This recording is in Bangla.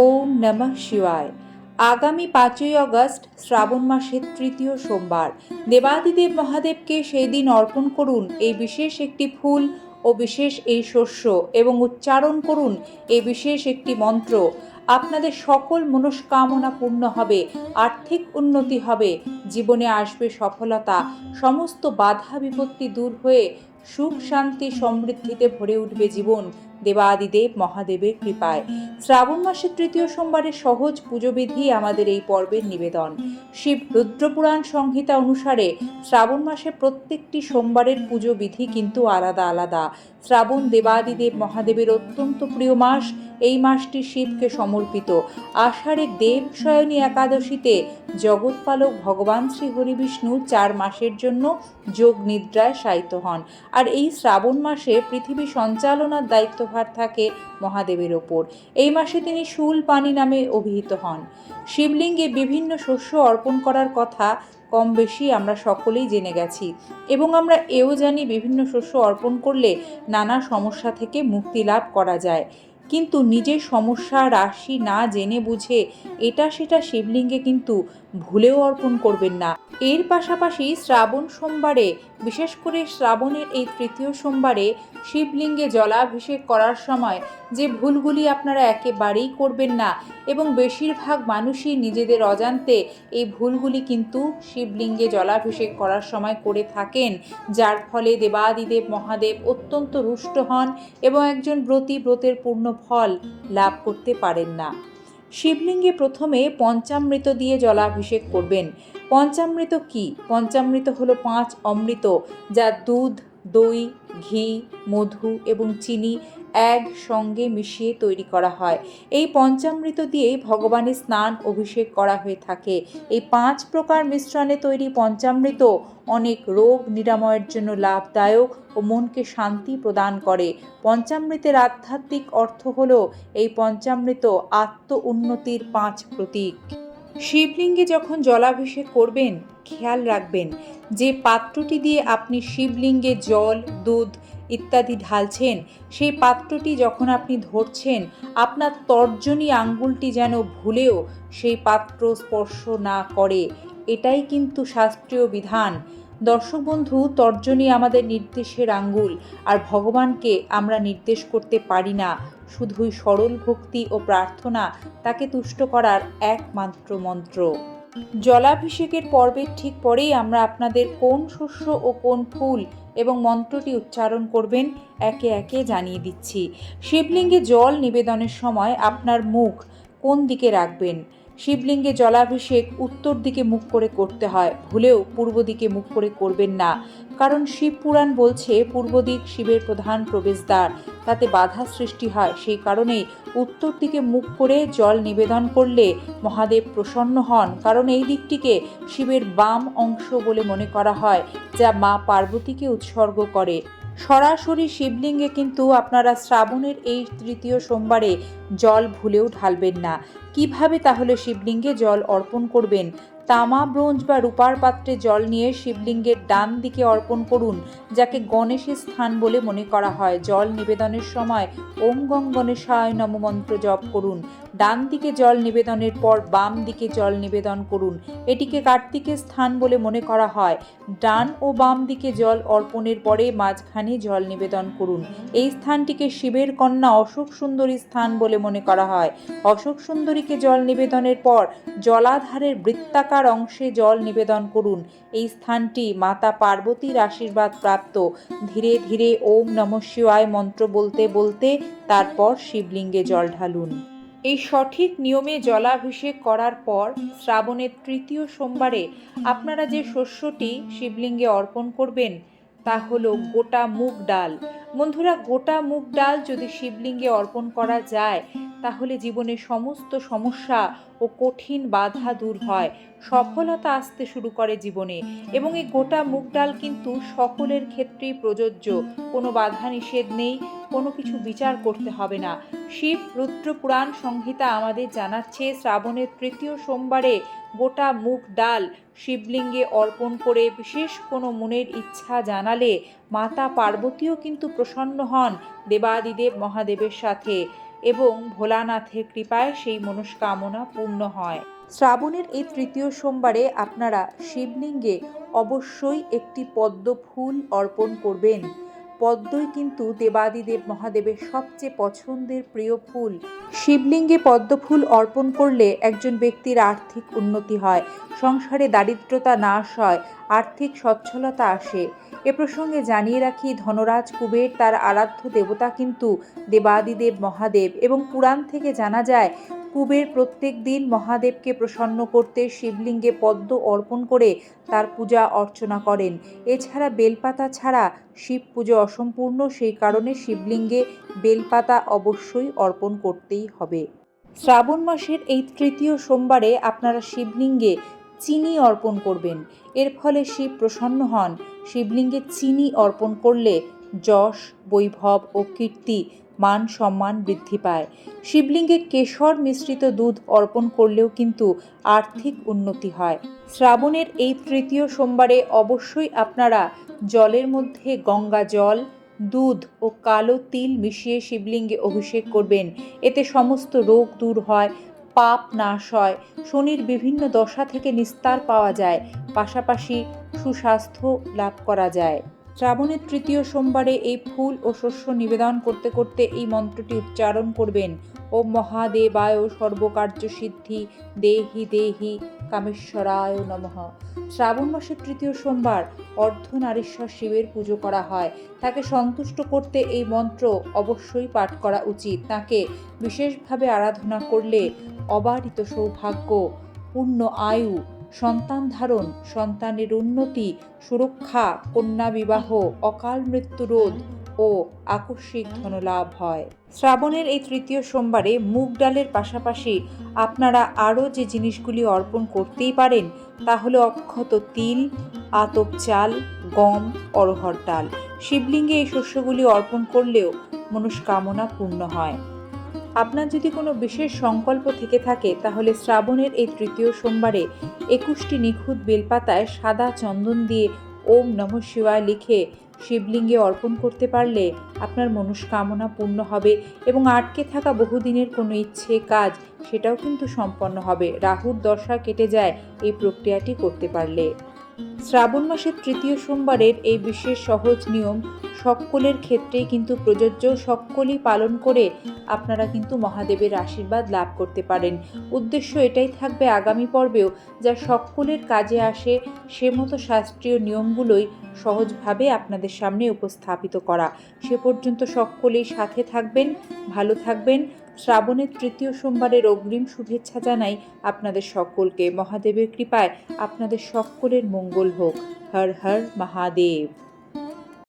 ওম নমঃ শিবায়। আগামী পাঁচই আগস্ট শ্রাবণ মাসের তৃতীয় সোমবার। দেবাদিদেব মহাদেবকে সেই দিন অর্পণ করুন এই বিশেষ একটি ফুল ও বিশেষ এই শস্য এবং উচ্চারণ করুন এই বিশেষ একটি মন্ত্র। আপনাদের সকল মনস্কামনা পূর্ণ হবে, আর্থিক উন্নতি হবে, জীবনে আসবে সফলতা, সমস্ত বাধা বিপত্তি দূর হয়ে সুখ শান্তি সমৃদ্ধিতে ভরে উঠবে জীবন। দেবাদিদেব মহাদেবের কৃপায়। শ্রাবণ মাসের তৃতীয় সোমবারের সহজ পুজোবিধি আমাদের এই পর্বের নিবেদন। শিব রুদ্রপুরাণ সংহিতা অনুসারে শ্রাবণ মাসে প্রত্যেকটি সোমবারের পুজোবিধি কিন্তু আলাদা আলাদা। শ্রাবণ দেবাদিদেব মহাদেবের অত্যন্ত প্রিয় মাস এই মাসটি শিবকে সমর্পিত। আষাঢ়ের দেব শয়নী একাদশীতে জগৎপালক ভগবান শ্রী হরিবিষ্ণু চার মাসের জন্য যোগ নিদ্রায় শায়িত হন। আর এই শ্রাবণ মাসে পৃথিবী সঞ্চালনার দায়িত্বভার থাকে মহাদেবের ওপর। এই মাসে তিনি শুল পানি নামে অভিহিত হন। শিবলিঙ্গে বিভিন্ন শস্য অর্পণ করার কথা কম বেশি আমরা সকলেই জেনে গেছি। এবং আমরা এও জানি বিভিন্ন শস্য অর্পণ করলে নানা সমস্যা থেকে মুক্তি লাভ করা যায়। কিন্তু নিজের সমস্যা, রাশি না জেনে বুঝে এটা সেটা শিবলিঙ্গে কিন্তু ভুলেও অর্পণ করবেন না। এর পাশাপাশি শ্রাবণ সোমবারে, বিশেষ করে শ্রাবণের এই তৃতীয় সোমবারে শিবলিঙ্গে জলাভিষেক করার সময় যে ভুলগুলি আপনারা একেবারেই করবেন না এবং বেশিরভাগ মানুষই নিজেদের অজান্তে এই ভুলগুলি কিন্তু শিবলিঙ্গে জলাভিষেক করার সময় করে থাকেন, যার ফলে দেবাদিদেব মহাদেব অত্যন্ত রুষ্ট হন এবং একজন ব্রতী ব্রতের পূর্ণ ফল লাভ করতে পারেন না। শিবলিঙ্গে প্রথমে পঞ্চামৃত দিয়ে জলাভিষেক করবেন। পঞ্চামৃত কি? পঞ্চামৃত হলো পাঁচ অমৃত, যা দুধ, দই, ঘি, মধু এবং চিনি একসঙ্গে মিশিয়ে তৈরি করা হয়। এই পঞ্চামৃত দিয়েই ভগবানের স্নান অভিষেক করা হয়ে থাকে। এই পাঁচ প্রকার মিশ্রণে তৈরি পঞ্চামৃত অনেক রোগ নিরাময়ের জন্য লাভদায়ক ও মনকে শান্তি প্রদান করে। পঞ্চামৃতের আধ্যাত্মিক অর্থ হল এই পঞ্চামৃত আত্ম উন্নতির পাঁচ প্রতীক। শিবলিঙ্গে যখন জলাভিষেক করবেন, খেয়াল রাখবেন যে পাত্রটি দিয়ে আপনি শিবলিঙ্গে জল, দুধ ইত্যাদি ঢালছেন, সেই পাত্রটি যখন আপনি ধরছেন, আপনার তর্জনী আঙ্গুলটি যেন ভুলেও সেই পাত্র স্পর্শ না করে। এটাই কিন্তু শাস্ত্রীয় বিধান। দর্শক বন্ধু, তর্জনী আমাদের নির্দেশের আঙ্গুল, আর ভগবানকে আমরা নির্দেশ করতে পারি না। শুধুই সরল ভক্তি ও প্রার্থনা, তাকে তুষ্ট করার একমাত্র মন্ত্র। জলাভিষেকের পর্বের ঠিক পরেই আমরা আপনাদের কোন শস্য ও কোন ফুল এবং মন্ত্রটি উচ্চারণ করবেন একে একে জানিয়ে দিচ্ছি। শিবলিঙ্গে জল নিবেদনের সময় আপনার মুখ কোন দিকে রাখবেন? শিবলিঙ্গে জলাভিষেক উত্তর দিকে মুখ করে করতে হয়, ভুলেও পূর্ব দিকে মুখ করে করবেন না। কারণ শিব পুরাণ বলছে, পূর্ব দিক শিবের প্রধান প্রবেশদ্বার। তাতে বাধা সৃষ্টি হয়, সেই কারণেই উত্তর দিকে মুখ করে জল নিবেদন করলে মহাদেব প্রসন্ন হন। কারণ এই দিকটিকে শিবের বাম অংশ বলে মনে করা হয়, যা মা পার্বতীকে উৎসর্গ করে। সরাসরি শিবলিঙ্গে কিন্তু আপনারা শ্রাবণের এই তৃতীয় সোমবারে জল ভুলেও ঢালবেন না। কীভাবে তাহলে শিবলিঙ্গে জল অর্পণ করবেন? তামা ব্রোঞ্জ বা রূপার পাত্রে জল নিয়ে শিবলিঙ্গের ডান দিকে অর্পণ করুন, যাকে গণেশের স্থান বলে মনে করা হয়। জল নিবেদনের সময় ওম গং গণেশায় নম মন্ত্র জপ করুন। ডান দিকে জল নিবেদনের পর বাম দিকে জল নিবেদন করুন। এটিকে কার্তিকের স্থান বলে মনে করা হয়। ডান ও বাম দিকে জল অর্পণের পরে মাঝখানে জল নিবেদন করুন। এই স্থানটিকে শিবের কন্যা অশোক সুন্দরী স্থান বলে মনে করা হয়। অশোক সুন্দরীকে জল নিবেদনের পর জলাধারের বৃত্তাকার অংশে জল নিবেদন করুন। এই স্থানটি মাতা পার্বতীর আশীর্বাদ প্রাপ্ত। ধীরে ধীরে ওম নম শিবায় মন্ত্র বলতে বলতে তারপর শিবলিঙ্গে জল ঢালুন। এই সঠিক নিয়মে জলাভিষেক করার পর শ্রাবণের তৃতীয় সোমবারে আপনারা যে শস্যটি শিবলিঙ্গে অর্পণ করবেন, তা হলো গোটা মুগ ডাল। বন্ধুরা, গোটা মুগ ডাল যদি শিবলিঙ্গে অর্পণ করা যায় তাহলে জীবনের সমস্ত সমস্যা ও কঠিন বাধা দূর হয়। সফলতা আসতে শুরু করে জীবনে এবং এই গোটা মুগ ডাল কিন্তু সকলের ক্ষেত্রেই প্রযোজ্য। কোনো বাধা নিষেধ নেই, কোনো কিছু বিচার করতে হবে না। শিব রুদ্র পুরাণ সংহিতা আমাদের জানাচ্ছে, শ্রাবণের তৃতীয় সোমবারে গোটা মুগ ডাল শিবলিঙ্গে অর্পণ করে বিশেষ কোনো মনের ইচ্ছা জানালে মাতা পার্বতীও কিন্তু প্রসন্ন হন দেবাদিদেব মহাদেবের সাথে। এবং ভোলানাথের কৃপায় সেই মনস্কামনা পূর্ণ হয়। শ্রাবণের এই তৃতীয় সোমবারে আপনারা শিবলিঙ্গে অবশ্যই একটি পদ্ম ফুল অর্পণ করবেন। পদ্মই কিন্তু দেবাদিদেব মহাদেবের সবচেয়ে পছন্দের প্রিয় ফুল। শিবলিঙ্গে পদ্ম ফুল অর্পণ করলে একজন ব্যক্তির আর্থিক উন্নতি হয়, সংসারে দারিদ্রতা নাশ হয়, আর্থিক সচ্ছলতা আসে। এ প্রসঙ্গে জানিয়ে রাখি, ধনরাজ কুবের তার আরাধ্য দেবতা কিন্তু দেবাদিদেব মহাদেব এবং পুরাণ থেকে জানা যায় কুবের প্রত্যেক দিন মহাদেবকে প্রসন্ন করতে শিবলিঙ্গে পদ্ম অর্পণ করে তার পূজা অর্চনা করেন। এছাড়া বেলপাতা ছাড়া শিব পুজো অসম্পূর্ণ, সেই কারণে শিবলিঙ্গে বেলপাতা অবশ্যই অর্পণ করতেই হবে। শ্রাবণ মাসের এই তৃতীয় সোমবারে আপনারা শিবলিঙ্গে চিনি অর্পণ করবেন। এর ফলে শিব প্রসন্ন হন। শিবলিঙ্গে চিনি অর্পণ করলে যশ, বৈভব ও কীর্তি মান সম্মান বৃদ্ধি পায়। শিবলিঙ্গে কেশর মিশ্রিত দুধ অর্পণ করলেও কিন্তু আর্থিক উন্নতি হয়। শ্রাবণের এই তৃতীয় সোমবারে অবশ্যই আপনারা জলের মধ্যে গঙ্গা জল, দুধ ও কালো তিল মিশিয়ে শিবলিঙ্গে অভিষেক করবেন। এতে সমস্ত রোগ দূর হয়, পাপ নাশ হয়, শনির বিভিন্ন দশা থেকে নিস্তার পাওয়া যায়। পাশাপাশি সুস্বাস্থ্য লাভ করা যায়। শ্রাবণের তৃতীয় সোমবারে এই ফুল ও শস্য নিবেদন করতে করতে এই মন্ত্রটি উচ্চারণ করবেন। ও মহাদেবায় সর্বকার্য সিদ্ধি, দেহি দেহি কামেশ্বরায় নমঃ। শ্রাবণ মাসের তৃতীয় সোমবার অর্ধনারীশ্বর শিবের পুজো করা হয়। তাকে সন্তুষ্ট করতে এই মন্ত্র অবশ্যই পাঠ করা উচিত। তাকে বিশেষভাবে আরাধনা করলে অবারিত সৌভাগ্য, পূর্ণ আয়ু সন্তান ধারণ, সন্তানের উন্নতি, সুরক্ষা, কন্যা বিবাহ, অকাল মৃত্যু রোধ ও আকস্মিক ধনলাভ হয়। শ্রাবণের এই তৃতীয় সোমবারে মুগ ডালের পাশাপাশি আপনারা আরও যে জিনিসগুলি অর্পণ করতেই পারেন, তা হলো অক্ষত তিল, আতপ চাল, গম অরহর ডাল। শিবলিঙ্গে এই শস্যগুলি অর্পণ করলেও মনস্কামনা পূর্ণ হয়। আপনার যদি কোনো বিশেষ সংকল্প থেকে থাকে, তাহলে শ্রাবণের এই তৃতীয় সোমবারে একুশটি নিখুঁত বেলপাতায় সাদা চন্দন দিয়ে ওম নম শিবায় লিখে শিবলিঙ্গে অর্পণ করতে পারলে আপনার মনস্কামনা পূর্ণ হবে এবং আটকে থাকা বহুদিনের কোনো ইচ্ছে, কাজ, সেটাও কিন্তু সম্পন্ন হবে। রাহুর দশা কেটে যায় এই প্রক্রিয়াটি করতে পারলে। শ্রাবণ মাসের তৃতীয় সোমবারের এই বিশেষ সহজ নিয়ম সকলের ক্ষেত্রেই কিন্তু প্রযোজ্য, সকলেই পালন করে আপনারা কিন্তু মহাদেবের আশীর্বাদ লাভ করতে পারেন। উদ্দেশ্য এটাই থাকবে আগামী পর্বেও যা সকলের কাজে আসে সে মতো শাস্ত্রীয় নিয়মগুলোই সহজভাবে আপনাদের সামনে উপস্থাপিত করা। সে পর্যন্ত সকলেই সাথে থাকবেন, ভালো থাকবেন। শ্রাবণের তৃতীয় সোমবারের অগ্রিম শুভেচ্ছা জানাই আপনাদের সকলকে। মহাদেবের কৃপায় আপনাদের সকলের মঙ্গল হোক। হর হর মহাদেব।